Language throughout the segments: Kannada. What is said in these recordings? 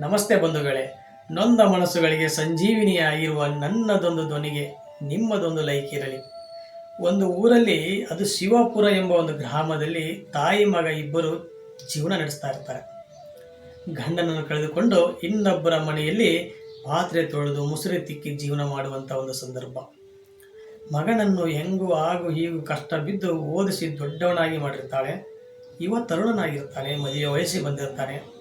ನಮಸ್ತೆ ಬಂಧುಗಳೇ. ನೊಂದ ಮನಸ್ಸುಗಳಿಗೆ ಸಂಜೀವಿನಿಯಾಗಿರುವ ನನ್ನದೊಂದು ಧ್ವನಿಗೆ ನಿಮ್ಮದೊಂದು ಲೈಕ್ ಇರಲಿ. ಒಂದು ಊರಲ್ಲಿ ಅದು ಶಿವಪುರ ಎಂಬ ಒಂದು ಗ್ರಾಮದಲ್ಲಿ ತಾಯಿ ಮಗ ಇಬ್ಬರು ಜೀವನ ನಡೆಸ್ತಾ ಇರ್ತಾರೆ. ಗಂಡನನ್ನು ಕಳೆದುಕೊಂಡು ಇನ್ನೊಬ್ಬರ ಮನೆಯಲ್ಲಿ ಪಾತ್ರೆ ತೊಳೆದು ಮುಸುರೆ ತಿಕ್ಕಿ ಜೀವನ ಮಾಡುವಂಥ ಒಂದು ಸಂದರ್ಭ. ಮಗನನ್ನು ಹೆಂಗೂ ಹಾಗೂ ಹೀಗೂ ಕಷ್ಟ ಬಿದ್ದು ಓದಿಸಿ ದೊಡ್ಡವನಾಗಿ ಮಾಡಿರ್ತಾಳೆ. ಇವ ತರುಣನಾಗಿರ್ತಾನೆ, ಮದುವೆ ವಯಸ್ಸಿಗೆ ಬಂದಿರ್ತಾನೆ.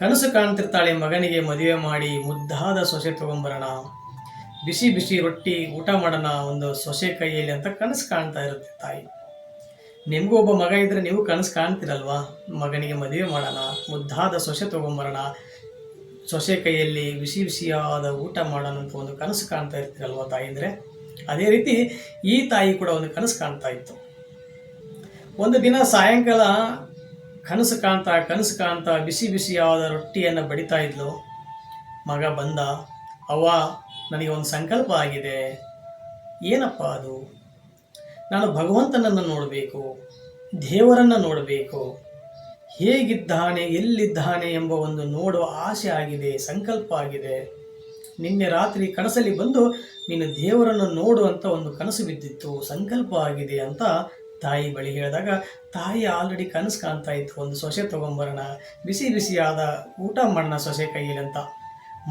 ಕನಸು ಕಾಣ್ತಿರ್ತಾಳೆ ಮಗನಿಗೆ ಮದುವೆ ಮಾಡಿ ಮುದ್ದಾದ ಸೊಸೆ ತಗೊಂಬರೋಣ. ಬಿಸಿ ಬಿಸಿ ರೊಟ್ಟಿ ಊಟ ಮಾಡೋಣ ಒಂದು ಸೊಸೆ ಕೈಯಲ್ಲಿ ಅಂತ ಕನಸು ಕಾಣ್ತಾ ಇರುತ್ತೆ ತಾಯಿ. ನಿಮಗೂ ಒಬ್ಬ ಮಗ ಇದ್ದರೆ ನೀವು ಕನಸು ಕಾಣ್ತಿರಲ್ವಾ? ಮಗನಿಗೆ ಮದುವೆ ಮಾಡೋಣ, ಮುದ್ದಾದ ಸೊಸೆ ತಗೊಂಬರೋಣ, ಸೊಸೆ ಕೈಯಲ್ಲಿ ಬಿಸಿ ಬಿಸಿಯಾದ ಊಟ ಮಾಡೋಣ ಅಂತ ಒಂದು ಕನಸು ಕಾಣ್ತಾ ಇರ್ತೀರಲ್ವಾ ತಾಯಿ ಅಂದರೆ? ಅದೇ ರೀತಿ ಈ ತಾಯಿ ಕೂಡ ಒಂದು ಕನಸು ಕಾಣ್ತಾ ಇತ್ತು. ಒಂದು ದಿನ ಸಾಯಂಕಾಲ ಕನಸು ಕಾಣ್ತಾ ಕನಸು ಕಾಣ್ತಾ ಬಿಸಿ ಬಿಸಿಯಾದ ರೊಟ್ಟಿಯನ್ನು ಬಡಿತಾ ಇದ್ಲು. ಮಗ ಬಂದ, ಅವ್ವ ನನಗೆ ಒಂದು ಸಂಕಲ್ಪ ಆಗಿದೆ. ಏನಪ್ಪ ಅದು? ನಾನು ಭಗವಂತನನ್ನು ನೋಡಬೇಕು, ದೇವರನ್ನು ನೋಡಬೇಕು. ಹೇಗಿದ್ದಾನೆ, ಎಲ್ಲಿದ್ದಾನೆ ಎಂಬ ಒಂದು ನೋಡುವ ಆಸೆ ಆಗಿದೆ, ಸಂಕಲ್ಪ ಆಗಿದೆ. ನಿನ್ನೆ ರಾತ್ರಿ ಕನಸಲ್ಲಿ ಬಂದು, ನೀನು ದೇವರನ್ನು ನೋಡುವಂಥ ಒಂದು ಕನಸು ಬಿದ್ದಿತ್ತು, ಸಂಕಲ್ಪ ಆಗಿದೆ ಅಂತ ತಾಯಿ ಬಳಿ ಹೇಳಿದಾಗ, ತಾಯಿ ಆಲ್ರೆಡಿ ಕನಸು ಕಾಣ್ತಾ ಇತ್ತು, ಒಂದು ಸೊಸೆ ತೊಗೊಂಬರೋಣ, ಬಿಸಿ ಬಿಸಿಯಾದ ಊಟ ಮಾಡೋಣ ಸೊಸೆ ಕೈಯಲ್ಲಿ ಅಂತ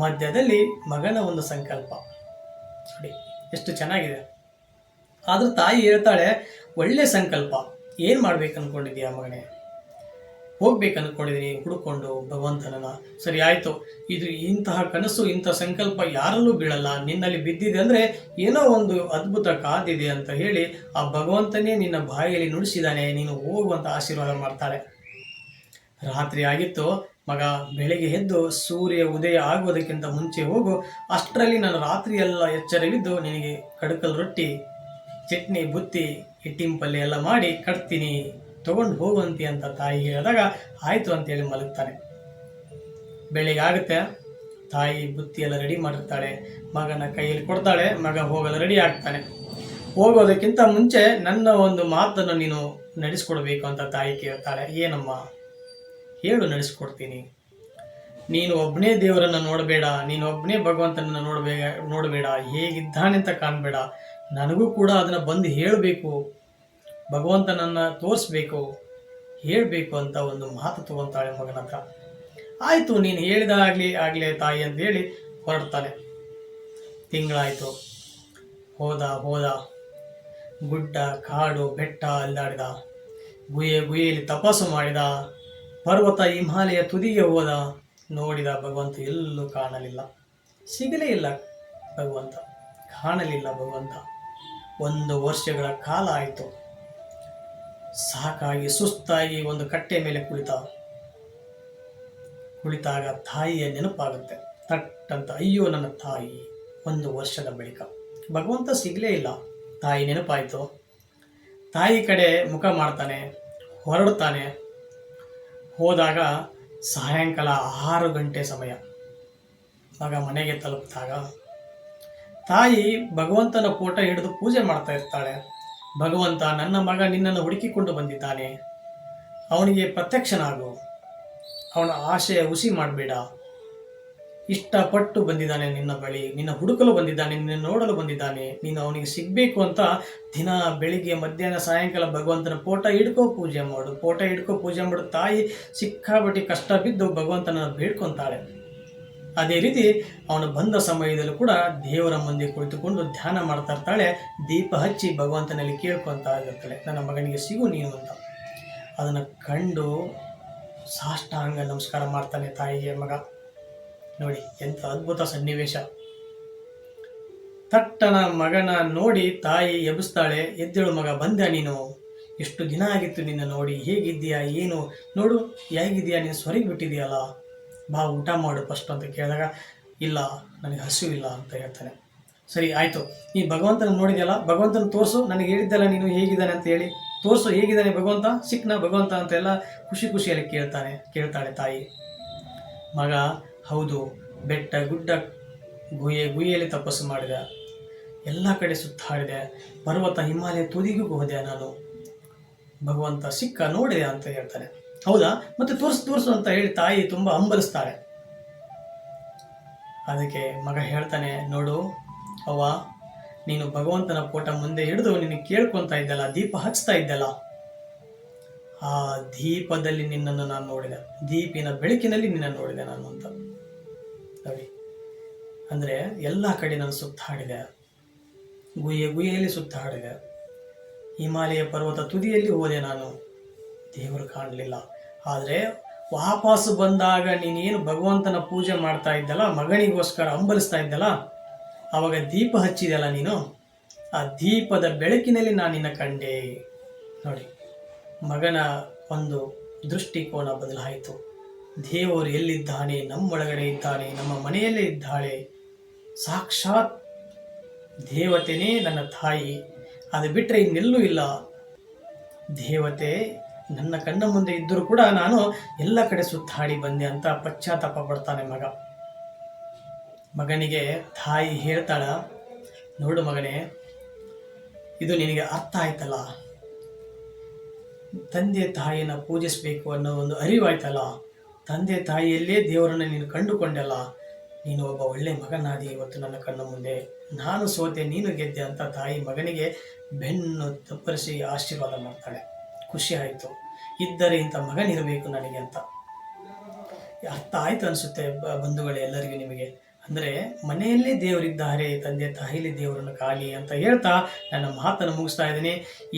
ಮಧ್ಯದಲ್ಲಿ ಮಗನ ಒಂದು ಸಂಕಲ್ಪ. ನೋಡಿ, ಎಷ್ಟು ಚೆನ್ನಾಗಿದೆ. ಆದರೂ ತಾಯಿ ಹೇಳ್ತಾಳೆ, ಒಳ್ಳೆ ಸಂಕಲ್ಪ, ಏನು ಮಾಡ್ಬೇಕು ಅಂದ್ಕೊಂಡಿದ್ಯಾ ಮಗನೇ? ಹೋಗ್ಬೇಕು ಅಂದ್ಕೊಂಡಿದ್ದೀನಿ ಹುಡುಕೊಂಡು ಭಗವಂತನನ್ನ. ಸರಿ, ಆಯಿತು. ಇದು ಇಂತಹ ಕನಸು, ಇಂಥ ಸಂಕಲ್ಪ ಯಾರಲ್ಲೂ ಬೀಳಲ್ಲ. ನಿನ್ನಲ್ಲಿ ಬಿದ್ದಿದೆ ಅಂದರೆ ಏನೋ ಒಂದು ಅದ್ಭುತ ಕಾದಿದೆ ಅಂತ ಹೇಳಿ ಆ ಭಗವಂತನೇ ನಿನ್ನ ಬಾಯಲ್ಲಿ ನುಡಿಸಿದಾನೆ. ನೀನು ಹೋಗುವಂತ ಆಶೀರ್ವಾದ ಮಾಡ್ತಾಳೆ. ರಾತ್ರಿ ಆಗಿತ್ತು. ಮಗ ಬೆಳಿಗ್ಗೆ ಎದ್ದು ಸೂರ್ಯ ಉದಯ ಆಗುವುದಕ್ಕಿಂತ ಮುಂಚೆ ಹೋಗು. ಅಷ್ಟರಲ್ಲಿ ನಾನು ರಾತ್ರಿಯೆಲ್ಲ ಎಚ್ಚರವಿದ್ದು ನಿನಗೆ ಕಡಕಲ್ ರೊಟ್ಟಿ, ಚಟ್ನಿ, ಬುತ್ತಿ, ಹಿಟ್ಟಿನ ಪಲ್ಯ ಎಲ್ಲ ಮಾಡಿ ಕಟ್ತೀನಿ. ತಗೊಂಡು ಹೋಗುವಂತೆ ಅಂತ ತಾಯಿ ಹೇಳಿದಾಗ, ಆಯಿತು ಅಂತೇಳಿ ಮಲಗ್ತಾನೆ. ಬೆಳಿಗ್ಗೆ ಆಗುತ್ತೆ ತಾಯಿ ಬುತ್ತಿ ಎಲ್ಲ ರೆಡಿ ಮಾಡಿರ್ತಾಳೆ. ಮಗನ ಕೈಯಲ್ಲಿ ಕೊಡ್ತಾಳೆ. ಮಗ ಹೋಗಲು ರೆಡಿ ಆಗ್ತಾನೆ. ಹೋಗೋದಕ್ಕಿಂತ ಮುಂಚೆ ನನ್ನ ಒಂದು ಮಾತನ್ನು ನೀನು ನಡೆಸ್ಕೊಡ್ಬೇಕು ಅಂತ ತಾಯಿ ಕೇಳ್ತಾಳೆ. ಏನಮ್ಮ? ಹೇಳು, ನಡೆಸ್ಕೊಡ್ತೀನಿ. ನೀನು ಒಬ್ಬನೇ ದೇವರನ್ನು ನೋಡಬೇಡ. ನೀನು ಒಬ್ಬನೇ ಭಗವಂತನನ್ನು ನೋಡಬೇಕ ನೋಡಬೇಡ. ಹೇಗಿದ್ದಾನೆ ಅಂತ ಕಾಣಬೇಡ. ನನಗೂ ಕೂಡ ಅದನ್ನು ಬಂದು ಹೇಳಬೇಕು. ಭಗವಂತನನ್ನು ತೋರಿಸ್ಬೇಕು, ಹೇಳಬೇಕು ಅಂತ ಒಂದು ಮಾತು ತಗೊಂತಾಳೆ ಮಗನ ಹತ್ರ. ಆಯಿತು, ನೀನು ಹೇಳಿದ ಆಗಲಿ ತಾಯಿ ಅಂತ ಹೇಳಿ ಹೊರಡ್ತಾನೆ. ತಿಂಗಳಾಯಿತು. ಹೋದ ಹೋದ. ಗುಡ್ಡ, ಕಾಡು, ಬೆಟ್ಟ ಅಲ್ಲಾಡಿದ ಗುಹೆ, ಗುಹೆಯಲ್ಲಿ ತಪಸ್ಸು ಮಾಡಿದ. ಪರ್ವತ, ಹಿಮಾಲಯ ತುದಿಗೆ ಹೋದ. ನೋಡಿದ ಭಗವಂತ ಎಲ್ಲೂ ಕಾಣಲಿಲ್ಲ. ಸಿಗಲೇ ಇಲ್ಲ ಭಗವಂತ. ಕಾಣಲಿಲ್ಲ ಭಗವಂತ. ಒಂದು ವರ್ಷಗಳ ಕಾಲ ಆಯಿತು. ಸಾಕಾಗಿ ಸುಸ್ತಾಗಿ ಒಂದು ಕಟ್ಟೆ ಮೇಲೆ ಕುಳಿತ ಕುಳಿತಾಗ ತಾಯಿಯ ನೆನಪಾಗುತ್ತೆ. ತಟ್ ಅಂತ ಅಯ್ಯೋ, ನನ್ನ ತಾಯಿ, ಒಂದು ವರ್ಷದ ಬಳಿಕ. ಭಗವಂತ ಸಿಗಲೇ ಇಲ್ಲ. ತಾಯಿ ನೆನಪಾಯಿತು. ತಾಯಿ ಕಡೆ ಮುಖ ಮಾಡ್ತಾನೆ, ಹೊರಡ್ತಾನೆ. ಹೋದಾಗ ಸಾಯಂಕಾಲ ಆರು ಗಂಟೆ ಸಮಯ. ಆಗ ಮನೆಗೆ ತಲುಪಿದಾಗ ತಾಯಿ ಭಗವಂತನ ಫೋಟೋ ಹಿಡಿದು ಪೂಜೆ ಮಾಡ್ತಾ ಇರ್ತಾಳೆ. ಭಗವಂತ ನನ್ನ ಮಗ ನಿನ್ನನ್ನು ಹುಡುಕಿಕೊಂಡು ಬಂದಿದ್ದಾನೆ. ಅವನಿಗೆ ಪ್ರತ್ಯಕ್ಷನಾಗು. ಅವನ ಆಶಯ ಹುಸಿ ಮಾಡಬೇಡ. ಇಷ್ಟಪಟ್ಟು ಬಂದಿದ್ದಾನೆ ನಿನ್ನ ಬಳಿ. ನಿನ್ನ ಹುಡುಕಲು ಬಂದಿದ್ದಾನೆ, ನಿನ್ನ ನೋಡಲು ಬಂದಿದ್ದಾನೆ. ನೀನು ಅವನಿಗೆ ಸಿಗಬೇಕು ಅಂತ ದಿನ ಬೆಳಿಗ್ಗೆ, ಮಧ್ಯಾಹ್ನ, ಸಾಯಂಕಾಲ ಭಗವಂತನ ಫೋಟೋ ಹಿಡ್ಕೋ, ಪೂಜೆ ಮಾಡು. ಫೋಟೋ ಹಿಡ್ಕೋ, ಪೂಜೆ ಮಾಡು. ತಾಯಿ ಸಿಕ್ಕಾಬಟ್ಟಿ ಕಷ್ಟ ಬಿದ್ದು ಭಗವಂತನ ಬೇಡ್ಕೊಂತಾಳೆ. ಅದೇ ರೀತಿ ಅವನು ಬಂದ ಸಮಯದಲ್ಲೂ ಕೂಡ ದೇವರ ಮುಂದೆ ಕುಳಿತುಕೊಂಡು ಧ್ಯಾನ ಮಾಡ್ತಾ ಇರ್ತಾಳೆ, ದೀಪ ಹಚ್ಚಿ ಭಗವಂತನಲ್ಲಿ ಕೇಳ್ಕೊತಾ ಇರ್ತಾಳೆ, ನನ್ನ ಮಗನಿಗೆ ಸಿಗು ನೀನು ಅಂತ. ಅದನ್ನು ಕಂಡು ಸಾಷ್ಟಾಂಗ ನಮಸ್ಕಾರ ಮಾಡ್ತಾನೆ ತಾಯಿಗೆ ಮಗ. ನೋಡಿ, ಎಂಥ ಅದ್ಭುತ ಸನ್ನಿವೇಶ. ತಟ್ಟನ ಮಗನ ನೋಡಿ ತಾಯಿ ಎಬ್ಬಿಸ್ತಾಳೆ, ಎದ್ದೇಳು ಮಗ ಬಂದ ನೀನು? ಎಷ್ಟು ದಿನ ಆಗಿತ್ತು ನಿನ್ನ ನೋಡಿ, ಹೇಗಿದ್ದೀಯಾ, ಏನು? ನೋಡು, ಹೇಗಿದ್ದೀಯಾ, ನೀನು ಸ್ವರಿಗೆ ಬಿಟ್ಟಿದೆಯಲ್ಲ ಬಾ, ಊಟ ಮಾಡು ಫಸ್ಟ್ ಅಂತ ಕೇಳಿದಾಗ, ಇಲ್ಲ, ನನಗೆ ಹಸಿವಿಲ್ಲ ಅಂತ ಹೇಳ್ತಾನೆ. ಸರಿ, ಆಯಿತು. ಈ ಭಗವಂತನ ನೋಡಿದೆಯಲ್ಲ, ಭಗವಂತನ ತೋರಿಸು, ನನಗೆ ಹೇಳಿದ್ದಲ್ಲ ನೀನು ಹೇಗಿದ್ದಾನೆ ಅಂತ ಹೇಳಿ. ತೋರಿಸು, ಹೇಗಿದ್ದಾನೆ ಭಗವಂತ? ಸಿಕ್ನ ಭಗವಂತ ಅಂತೆಲ್ಲ ಖುಷಿ ಖುಷಿಯಲ್ಲಿ ಕೇಳ್ತಾನೆ, ಕೇಳ್ತಾಳೆ ತಾಯಿ. ಮಗ, ಹೌದು, ಬೆಟ್ಟ, ಗುಡ್ಡ, ಗುಹೆ, ಗುಹೆಯಲ್ಲಿ ತಪಸ್ಸು ಮಾಡಿದೆ. ಎಲ್ಲ ಕಡೆ ಸುತ್ತಾಡಿದೆ. ಪರ್ವತ, ಹಿಮಾಲಯ ತುದಿಗೂ ಹೋದೆ ನಾನು. ಭಗವಂತ, ಸಿಕ್ಕ ನೋಡಿದೆ ಅಂತ ಹೇಳ್ತಾನೆ. ಹೌದಾ? ಮತ್ತೆ ತೋರಿಸು ತೋರಿಸು ಅಂತ ಹೇಳಿ ತಾಯಿ ತುಂಬ ಹಂಬಲಿಸ್ತಾರೆ. ಅದಕ್ಕೆ ಮಗ ಹೇಳ್ತಾನೆ, ನೋಡು, ಅವ್ವ, ನೀನು ಭಗವಂತನ ಫೋಟೋ ಮುಂದೆ ಹಿಡಿದು ನಿನಗೆ ಕೇಳ್ಕೊತಾ ಇದ್ದಲ್ಲ, ದೀಪ ಹಚ್ತಾ ಇದ್ದಲ್ಲ. ಆ ದೀಪದಲ್ಲಿ ನಿನ್ನನ್ನು ನಾನು ನೋಡಿದೆ. ದೀಪಿನ ಬೆಳಕಿನಲ್ಲಿ ನಿನ್ನನ್ನು ನೋಡಿದೆ ನಾನು ಅಂತ. ನೋಡಿ ಅಂದರೆ ಎಲ್ಲ ಕಡೆ ನಾನು ಸುತ್ತಾಡಿದೆ ಗುಹೆಯಲ್ಲಿ ಸುತ್ತ ಸುತ್ತಾಡಿದೆ ಹಿಮಾಲಯ ಪರ್ವತ ತುದಿಯಲ್ಲಿ ಹೋದೆ ನಾನು. ದೇವರು ಕಾಣಲಿಲ್ಲ. ಆದರೆ ವಾಪಸ್ ಬಂದಾಗ ನೀನೇನು ಭಗವಂತನ ಪೂಜೆ ಮಾಡ್ತಾ ಇದ್ದಲ್ಲ, ಮಗನಿಗೋಸ್ಕರ ಹಂಬಲಿಸ್ತಾ ಇದ್ದಲ್ಲ ಆವಾಗ ದೀಪ ಹಚ್ಚಿದೆಯಲ್ಲ ನೀನು? ಆ ದೀಪದ ಬೆಳಕಿನಲ್ಲಿ ನಾನು ನಿನ್ನ ಕಂಡೆ. ನೋಡಿ, ಮಗನ ಒಂದು ದೃಷ್ಟಿಕೋನ ಬದಲಾಯಿತು. ದೇವರು ಎಲ್ಲಿದ್ದಾನೆ, ನಮ್ಮೊಳಗಡೆ ಇದ್ದಾನೆ, ನಮ್ಮ ಮನೆಯಲ್ಲೇ ಇದ್ದಾಳೆ. ಸಾಕ್ಷಾತ್ ದೇವತೆನೇ ನನ್ನ ತಾಯಿ. ಅದು ಬಿಟ್ಟರೆ ಇನ್ನೆಲ್ಲೂ ಇಲ್ಲ. ದೇವತೆ ನನ್ನ ಕಣ್ಣ ಮುಂದೆ ಇದ್ದರೂ ಕೂಡ ನಾನು ಎಲ್ಲ ಕಡೆ ಸುತ್ತಾಡಿ ಬಂದೆ ಅಂತ ಪಶ್ಚಾತ್ತಾಪ ಪಡ್ತಾನೆ ಮಗ. ಮಗನಿಗೆ ತಾಯಿ ಹೇಳ್ತಾಳ, ನೋಡು ಮಗನೇ, ಇದು ನಿನಗೆ ಅರ್ಥ ಆಯ್ತಲ್ಲ? ತಂದೆ ತಾಯಿನ ಪೂಜಿಸಬೇಕು ಅನ್ನೋ ಒಂದು ಅರಿವಾಯ್ತಲ್ಲ? ತಂದೆ ತಾಯಿಯಲ್ಲೇ ದೇವರನ್ನ ನೀನು ಕಂಡುಕೊಂಡಲ್ಲ? ನೀನು ಒಬ್ಬ ಒಳ್ಳೆ ಮಗನಾದಿ ಇವತ್ತು ನನ್ನ ಕಣ್ಣ ಮುಂದೆ. ನಾನು ಸೋತೆ ನೀನು ಗೆದ್ದೆ ಅಂತ ತಾಯಿ ಮಗನಿಗೆ ಬೆನ್ನು ತಪ್ಪರಿಸಿ ಆಶೀರ್ವಾದ ಮಾಡ್ತಾಳೆ. ಖುಷಿ ಆಯಿತು ಇದ್ದರೆ ಇಂಥ ಮಗನಿರಬೇಕು ನನಗೆ ಅಂತ. ಅರ್ಥ ಆಯ್ತು ಅನಿಸುತ್ತೆ ಬಂಧುಗಳೇ ಎಲ್ಲರಿಗೂ ನಿಮಗೆ. ಅಂದರೆ ಮನೆಯಲ್ಲೇ ದೇವರಿದ್ದಾರೆ, ತಂದೆ ತಾಯಿಲಿ ದೇವರನ್ನು ಕಾಲಿ ಅಂತ ಹೇಳ್ತಾ ನನ್ನ ಮಾತನ್ನು ಮುಗಿಸ್ತಾ ಇದ್ದೀನಿ.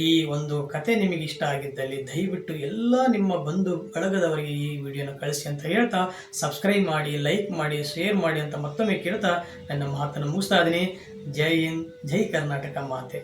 ಈ ಒಂದು ಕತೆ ನಿಮಗೆ ಇಷ್ಟ ಆಗಿದ್ದಲ್ಲಿ ದಯವಿಟ್ಟು ಎಲ್ಲ ನಿಮ್ಮ ಬಂಧು ಬಳಗದವರಿಗೆ ಈ ವಿಡಿಯೋನ ಕಳಿಸಿ ಅಂತ ಹೇಳ್ತಾ, ಸಬ್ಸ್ಕ್ರೈಬ್ ಮಾಡಿ, ಲೈಕ್ ಮಾಡಿ, ಶೇರ್ ಮಾಡಿ ಅಂತ ಮತ್ತೊಮ್ಮೆ ಕೇಳ್ತಾ ನನ್ನ ಮಾತನ್ನು ಮುಗಿಸ್ತಾ ಇದ್ದೀನಿ. ಜೈ ಹಿಂದ್, ಜೈ ಕರ್ನಾಟಕ ಮಾತೆ.